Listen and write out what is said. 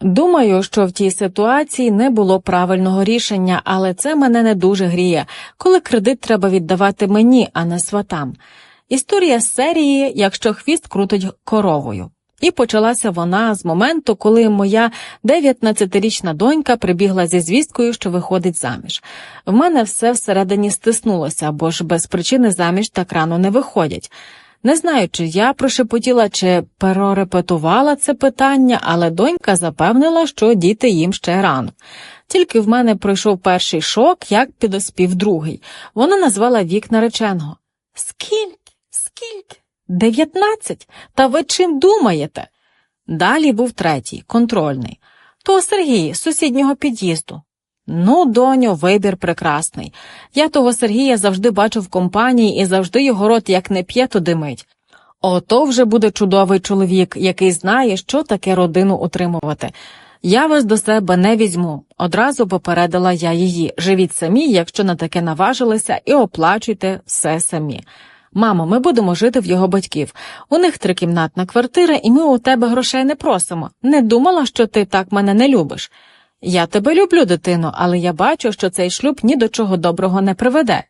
Думаю, що в тій ситуації не було правильного рішення, але це мене не дуже гріє, коли кредит треба віддавати мені, а не сватам. Історія з серії, якщо хвіст крутить коровою. І почалася вона з моменту, коли моя 19-річна донька прибігла зі звісткою, що виходить заміж. В мене все всередині стиснулося, бо ж без причини заміж так рано не виходять. Не знаю, чи я прошепотіла, чи перерепетувала це питання, але донька запевнила, що діти їм ще рано. Тільки в мене пройшов перший шок, як підоспів другий. Вона назвала вік нареченого. Скільки? Скільки? Дев'ятнадцять? Та ви чим думаєте? Далі був третій, контрольний. То Сергій з сусіднього під'їзду. Ну, доню, вибір прекрасний. Я того Сергія завжди бачу в компанії і завжди його рот як не п'є, то димить. Ото вже буде чудовий чоловік, який знає, що таке родину утримувати. Я вас до себе не візьму. Одразу попередила я її. Живіть самі, якщо на таке наважилися, і оплачуйте все самі. Мамо, ми будемо жити в його батьків. У них трикімнатна квартира, і ми у тебе грошей не просимо. Не думала, що ти так мене не любиш. Я тебе люблю, дитино, але я бачу, що цей шлюб ні до чого доброго не приведе.